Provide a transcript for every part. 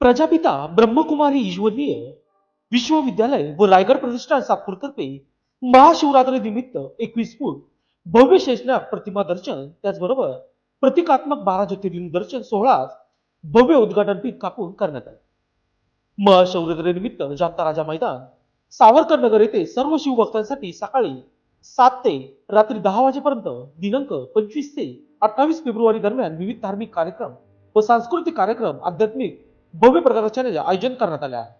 प्रजापिता ब्रह्मकुमारी ईश्वरीय विश्वविद्यालय व रायगड प्रतिष्ठान सातपूरतर्फे महाशिवरात्री निमित्त एकवीस फूट भव्य शेषनाग प्रतिमा दर्शन त्याचबरोबर प्रतिकात्मक बारा ज्योतिर्लिंग दर्शन सोहळा भव्य उद्घाटन पीठ कापून करण्यात आले. महाशिवरात्री निमित्त जाता राजा मैदान सावरकर नगर येथे सर्व शिवभक्तांसाठी सकाळी सात ते रात्री दहा वाजेपर्यंत दिनांक पंचवीस ते अठ्ठावीस फेब्रुवारी दरम्यान विविध धार्मिक कार्यक्रम व सांस्कृतिक कार्यक्रम आध्यात्मिक भव्य प्रदर्शनाचे आयोजन करण्यात आले आहे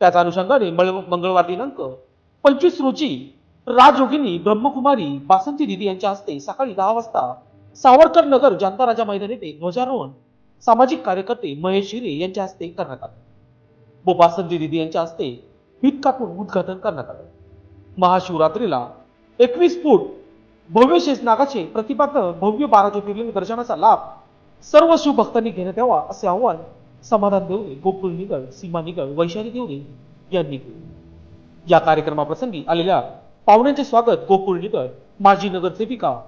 त्याच अनुषंगाने मंगळवार दिनांक पंचवीस रोजी राजयोगिनी ब्रह्मकुमारी बासंती दिदी यांच्या हस्ते सकाळी दहा वाजता सावरकर नगर जनता राजा मैदान येथे ध्वजारोहण सामाजिक कार्यकर्ते महेश हिरे यांच्या हस्ते करण्यात आले. व बासंती दिदी यांच्या हस्ते हित कापून उद्घाटन करण्यात आलं. महाशिवरात्रीला एकवीस फूट भव्य शेषनागाचे प्रतिपादक भव्य बारा ज्योतिर्लिंग दर्शनाचा लाभ सर्व शिवभक्तांनी घेण्यात यावा असे आव्हान समाधान देवरे गोकुळ निगड सीमा निगड वैशाली देवरे यांनी केले. या कार्यक्रमाप्रसंगी आलेल्या पाहुण्यांचे स्वागत गोकुळ निगड माजी नगरसेविका.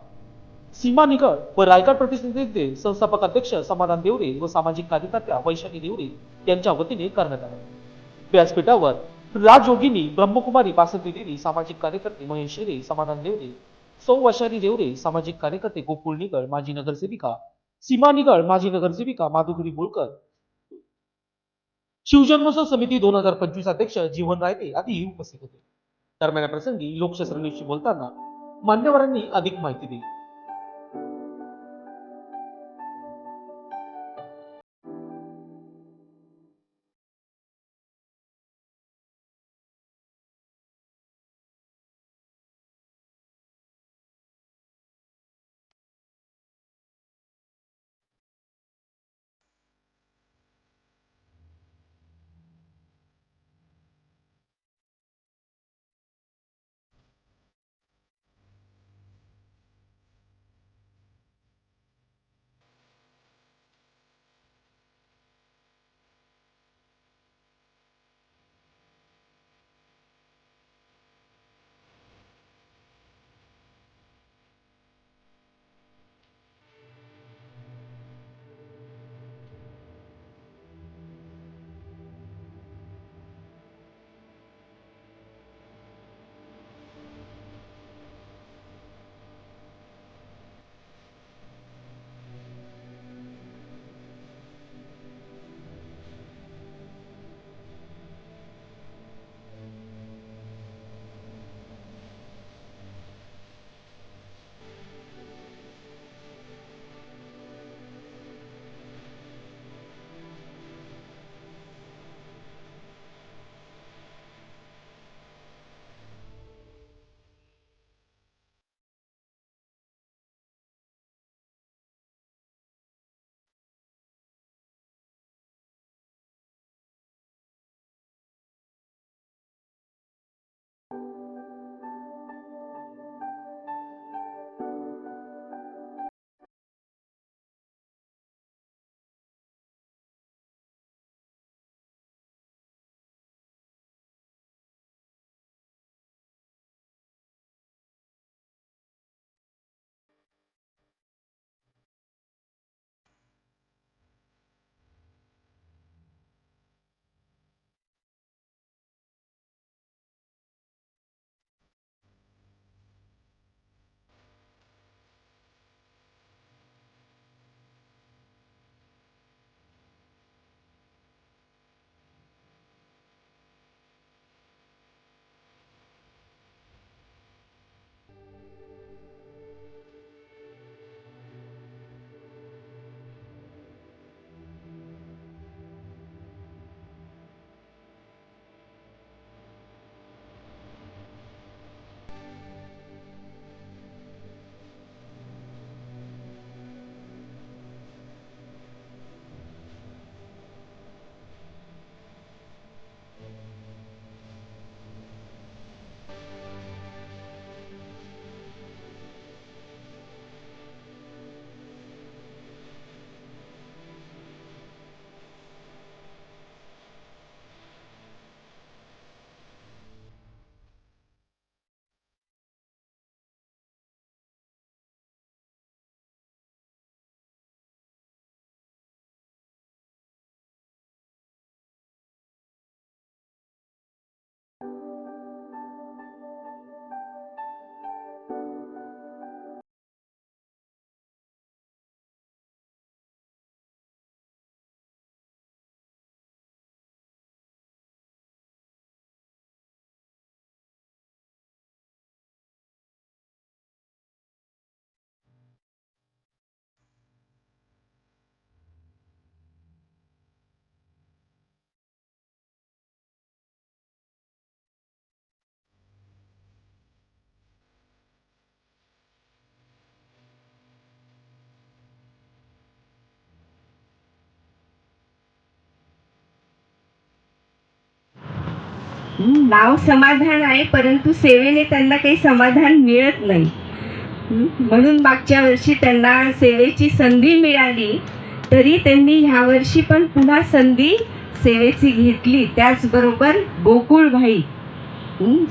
सीमा निगड व रायगड प्रतिनिधीचे संस्थापक अध्यक्ष समाधान देवरे व सामाजिक कार्यकर्त्या वैशाली देवरे यांच्या वतीने करण्यात आले. व्यासपीठावर राजयोगिनी ब्रह्मकुमारी बासंती देवी सामाजिक कार्यकर्ते महेश शेरे समाधान देवरे सौ वैशाली देवरे सामाजिक कार्यकर्ते गोकुळ निगड माजी नगरसेविका. सीमा निगळ माजी नगरसेविका माधुगिरी बोळकर शिवजन्मोत्सव समिती दोन हजार पंचवीस अध्यक्ष जीवन रायते आदी उपस्थित होते. दरम्यान या प्रसंगी लोकशास्त्र बोलताना मान्यवरांनी अधिक माहिती दिली. नाव समाधान आहे परंतु सेवेने त्यांना काही समाधान मिळत नाही. म्हणून मागच्या वर्षी त्यांना सेवेची संधी मिळाली तरी त्यांनी ह्या वर्षी पण पुन्हा संधी सेवेची घेतली. त्याचबरोबर गोकुळभाई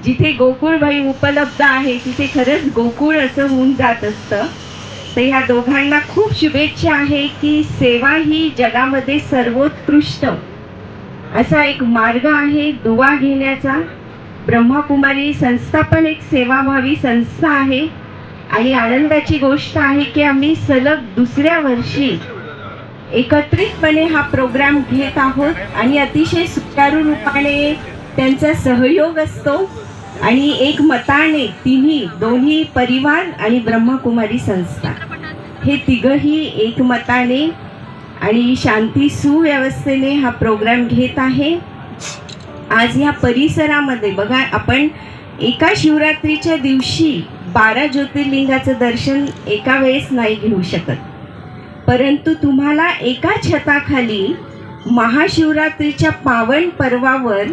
जिथे गोकुळभाई उपलब्ध आहे तिथे खरंच गोकुळ असं होऊन जात असतं. तर ह्या दोघांना खूप शुभेच्छा आहे की सेवा ही जगामध्ये सर्वोत्कृष्ट. असा एक मार्ग आहे दुवा घेण्याचा. ब्रह्मकुमारी संस्था पण एक सेवाभावी संस्था आहे. आणि आनंदाची गोष्ट आहे की आम्ही सलग दुसऱ्या वर्षी एकत्रितपणे हा प्रोग्राम घेत आहोत. आणि अतिशय सुचारू रूपाने त्यांचा सहयोग असतो. आणि एक मताने तिन्ही दोन्ही परिवार आणि ब्रह्मकुमारी संस्था. हे तिघही एकमताने आणि शांती सुव्यवस्थेने हा प्रोग्राम घेत आहे. आज ह्या परिसरामध्ये बघा आपण एका शिवरात्रीच्या दिवशी बारा ज्योतिर्लिंगाचं दर्शन एका वेळेस नाही घेऊ शकत. परंतु तुम्हाला एका छताखाली महाशिवरात्रीच्या पावन पर्वावर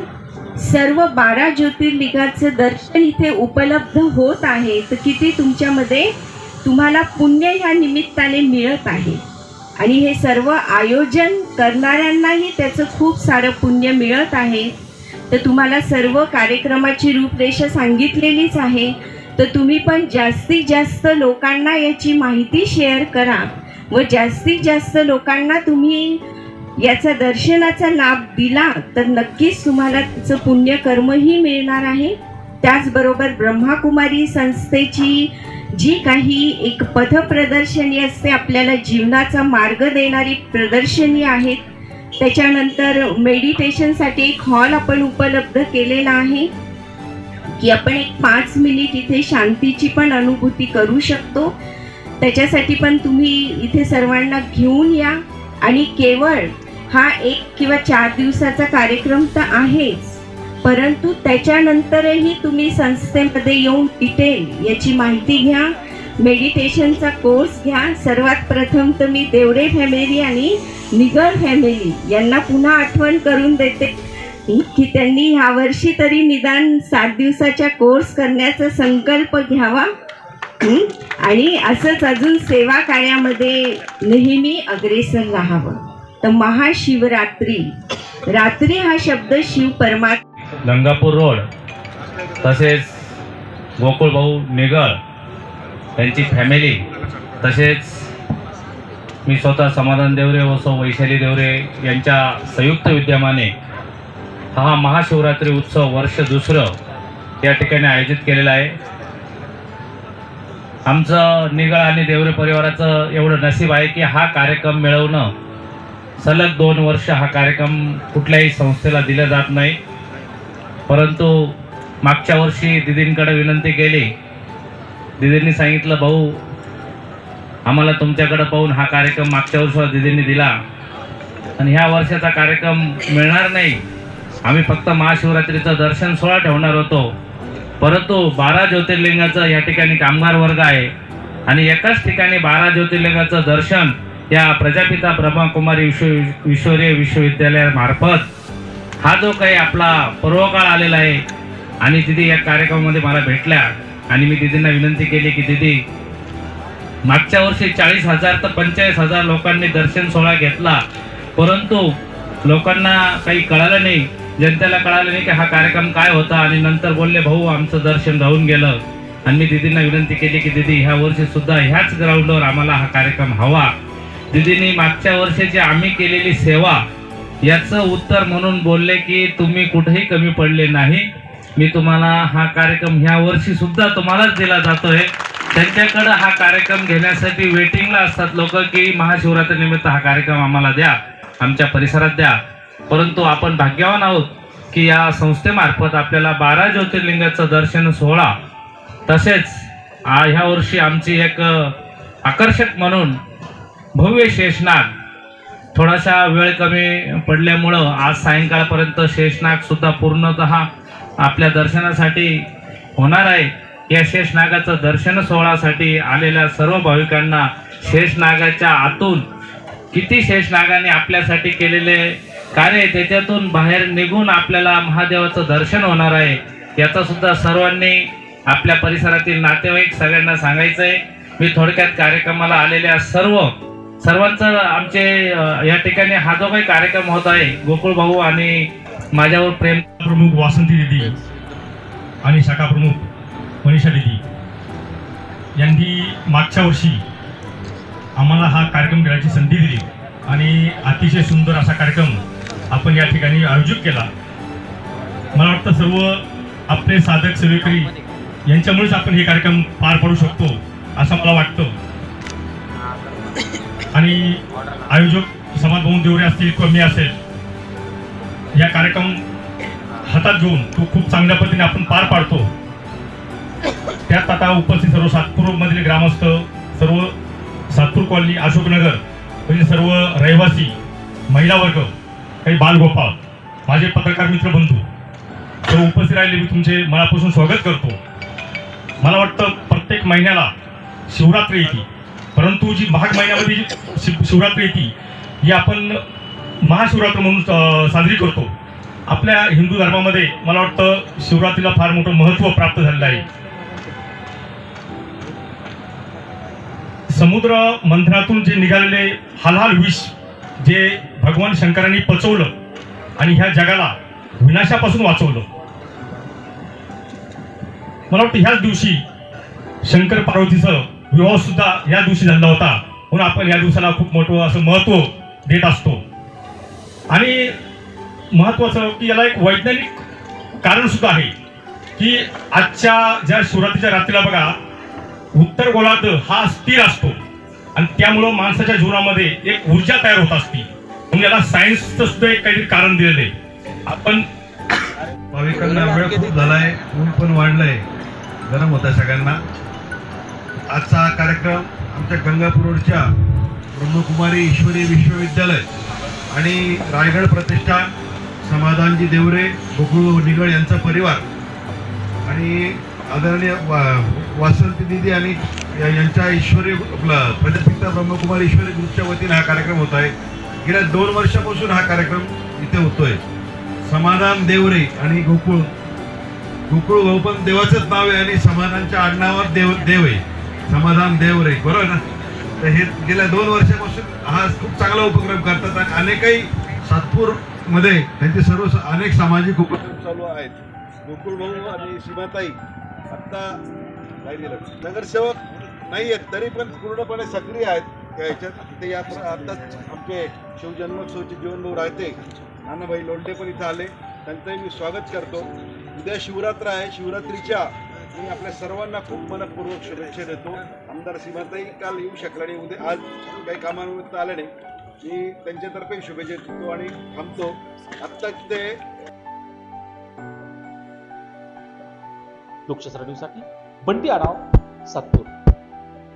सर्व बारा ज्योतिर्लिंगाचं दर्शन इथे उपलब्ध होत आहे तर किती तुमच्यामध्ये तुम्हाला पुण्य ह्या निमित्ताने मिळत आहे. आणि हे सर्व आयोजन करणाऱ्यांनाही त्याचं खूप सारं पुण्य मिळत आहे. तर तुम्हाला सर्व कार्यक्रमाची रूपरेषा सांगितलेलीच आहे. तर तुम्ही पण जास्तीत जास्त लोकांना याची माहिती शेअर करा व जास्तीत जास्त लोकांना तुम्ही याचा दर्शनाचा लाभ दिला तर नक्कीच तुम्हाला तिचं पुण्यकर्मही मिळणार आहे. त्याचबरोबर ब्रह्माकुमारी संस्थेची जी काही एक पथप्रदर्शनी असते आपल्याला जीवनाचा मार्ग देणारी प्रदर्शनी आहेत. त्याच्यानंतर मेडिटेशनसाठी एक हॉल आपण उपलब्ध केलेला आहे की आपण एक पाच मिनिट इथे शांतीची पण अनुभूती करू शकतो. त्याच्यासाठी पण तुम्ही इथे सर्वांना घेऊन या. आणि केवळ हा एक किंवा चार दिवसाचा कार्यक्रम तर आहेच. परंतु त्याच्यानंतरही तुम्ही संस्थेमध्ये येऊन डिटेल याची माहिती घ्या. मेडिटेशनचा कोर्स घ्या. सर्वात प्रथम तर मी देवरे फॅमिली आणि निगर फॅमिली यांना पुन्हा आठवण करून देते की त्यांनी यावर्षी तरी निदान सात दिवसाच्या कोर्स करण्याचा संकल्प घ्यावा. आणि असंच अजून सेवा कार्यामध्ये नेहमी अग्रेसर राहावं. तर महाशिवरात्री. रात्री हा शब्द शिव परमात्मा गंगापूर रोड तसेच गोकुळ भाऊ निगळ त्यांची फॅमिली तसेच मी स्वतः समाधान देवरे व सौ वैशाली देवरे यांच्या संयुक्त विद्यमाने हा महाशिवरात्री उत्सव वर्ष दुसरं या ठिकाणी आयोजित केलेला आहे. आमचं निगळ आणि देवरे परिवाराचं एवढं नशीब आहे की हा कार्यक्रम मिळवणं सलग दोन वर्ष हा कार्यक्रम कुठल्याही संस्थेला दिला जात नाही. परंतु मागच्या वर्षी दिदींकडे विनंती केली. दिदींनी सांगितलं भाऊ आम्हाला तुमच्याकडे पाहून हा कार्यक्रम मागच्या वर्षी दिदींनी दिला. आणि ह्या वर्षाचा कार्यक्रम मिळणार नाही. आम्ही फक्त महाशिवरात्रीचं दर्शन सोहळा ठेवणार होतो. परंतु बारा ज्योतिर्लिंगाचं या ठिकाणी कामगार वर्ग आहे. आणि एकाच ठिकाणी बारा ज्योतिर्लिंगाचं दर्शन या प्रजापिता ब्रह्माकुमारी विश्व विश्वरीय विश्वविद्यालयामार्फत हा जो काही आपला पूर्वकाळ आलेला आहे आणि दिदी या कार्यक्रमामध्ये मला भेटल्या आणि मी दिदींना विनंती केली की दिदी मागच्या वर्षी चाळीस हजार तर पंचेचाळीस हजार लोकांनी दर्शन सोहळा घेतला परंतु लोकांना काही कळालं नाही जनतेला कळालं नाही की हा कार्यक्रम काय होता आणि नंतर बोलले भाऊ आमचं दर्शन राहून गेलं. आणि मी दिदींना विनंती केली की दिदी ह्या वर्षी सुद्धा ह्याच ग्राउंडवर आम्हाला हा कार्यक्रम हवा. दिदींनी मागच्या वर्षी जी आम्ही केलेली सेवा याचं उत्तर म्हणून बोलले की तुम्ही कुठेही कमी पडले नाही. मी तुम्हाला हा कार्यक्रम ह्या वर्षी सुद्धा तुम्हालाच दिला जातोय. त्यांच्याकडं हा कार्यक्रम घेण्यासाठी वेटिंगला असतात लोक की महाशिवरात्री निमित्त हा कार्यक्रम आम्हाला द्या आमच्या परिसरात द्या. परंतु आपण भाग्यवान आहोत की या संस्थेमार्फत आपल्याला बारा ज्योतिर्लिंगाचं दर्शन सोहळा तसेच ह्या वर्षी आमची एक आकर्षक म्हणून भव्य शेषनाग थोडासा वेळ कमी पडल्यामुळं आज सायंकाळपर्यंत शेषनागसुद्धा पूर्णतः आपल्या दर्शनासाठी होणार आहे. या शेषनागाचं दर्शन सोहळ्यासाठी आलेल्या सर्व भाविकांना शेषनागाच्या आतून किती शेषनागाने आपल्यासाठी केलेले कार्य त्याच्यातून बाहेर निघून आपल्याला महादेवाचं दर्शन होणार आहे. याचासुद्धा सर्वांनी आपल्या परिसरातील नातेवाईक सगळ्यांना सांगायचं आहे मी थोडक्यात कार्यक्रमाला आलेल्या सर्व सर्वांचं आमचे या ठिकाणी हा जो काही कार्यक्रम होत आहे गोकुळ भाऊ आणि माझ्यावर प्रेम प्रमुख वासंती दिदी आणि शाखा प्रमुख मनीषा दिदी यांनी मागच्या वर्षी आम्हाला हा कार्यक्रम घेण्याची संधी दिली. आणि अतिशय सुंदर असा कार्यक्रम आपण या ठिकाणी आयोजित केला. मला वाटतं सर्व आपले साधक सेवेकरी यांच्यामुळेच आपण हे कार्यक्रम पार पाडू शकतो असं मला वाटतं. आणि आयोजक समाज भाऊ देवरे असतील किंवा मी असेल या कार्यक्रम हातात घेऊन तो खूप चांगल्या पद्धतीने आपण पार पाडतो. त्यात आता उपस्थित सर्व सातपूरमधील ग्रामस्थ सर्व सातपूर कॉलनी अशोकनगर म्हणजे सर्व रहिवासी महिला वर्ग काही बालगोपाळ माझे पत्रकार मित्र बंधू सर्व उपस्थित राहिले. मी तुमचे मनापासून स्वागत करतो. मला वाटतं प्रत्येक महिन्याला शिवरात्री येते परंतु जी माघ महिन्यामध्ये जी शिव शिवरात्री येते ही आपण महाशिवरात्र म्हणून साजरी करतो. आपल्या हिंदू धर्मामध्ये मला वाटतं शिवरात्रीला फार मोठं महत्त्व प्राप्त झालेलं आहे. समुद्र मंथनातून जे निघालेले हालहाल विष जे भगवान शंकरांनी पचवलं आणि ह्या जगाला विनाशापासून वाचवलं. मला वाटतं ह्याच दिवशी शंकर पार्वतीचं विवाह सुद्धा या दिवशी झाला होता. म्हणून आपण या दिवसाला खूप मोठं असं महत्त्व देत असतो. आणि महत्वाचं की याला एक वैज्ञानिक कारण सुद्धा आहे की आजच्या ज्या सुरुवातीच्या रात्रीला बघा उत्तर गोलार्ध हा स्थिर असतो. आणि त्यामुळं माणसाच्या जीवनामध्ये एक ऊर्जा तयार होत असते. म्हणून याला सायन्सचं सुद्धा एक काहीतरी कारण दिलेलं आहे. आपण भाविकांना वेळ खूप झालाय ऊन पण वाढलंय. गरम होता सगळ्यांना. आजचा हा कार्यक्रम आमच्या गंगापूर रोडच्या ब्रह्मकुमारी ईश्वरी विश्वविद्यालय आणि रायगड प्रतिष्ठान समाधानजी देवरे गोकुळ निगड यांचा परिवार आणि आदरणीय वा वासंती दिदी आणि या- यांच्या ईश्वरी आपलं प्रजापिता ब्रह्मकुमारी ईश्वरी ग्रुपच्या वतीने हा कार्यक्रम होत आहे. गेल्या दोन वर्षापासून हा कार्यक्रम इथे होतोय. समाधान देवरे आणि गोकुळ गोकुळ गौपन देवाचंच नाव आहे आणि समाधानच्या आडनावावर देव देव आहे. समाधान देवरे बरोबर ना? तर हे गेल्या दोन वर्षापासून हा खूप चांगला उपक्रम करतात आणि अनेकही सातपूरमध्ये त्यांचे सर्व अनेक सामाजिक उपक्रम चालू आहेत. गोकुळ भाऊ आणि सीमाताई आत्ता काय गेलं नगरसेवक नाही आहेत तरी पण पूर्णपणे सक्रिय आहेत. त्या ह्याच्यात ते या आत्ताच आमचे शिवजन्मोत्सवचे जीवनभाऊ राहते. नानाभाई लोंढे पण इथं आले. त्यांचंही मी स्वागत करतो. उद्या शिवरात्र आहे. शिवरात्रीच्या मी आपल्या सर्वांना खूप मनपूर्वक शुभेच्छा देतो. आमदार सीमाताई काल येऊ शकला नाही. उद्या आज काही कामानिमित्त आले नाही. मी त्यांच्यातर्फे शुभेच्छा देतो आणि थांबतो. आत्ता ते लोकशास्त्र न्यूजसाठी बंटी आढाव सातपूर.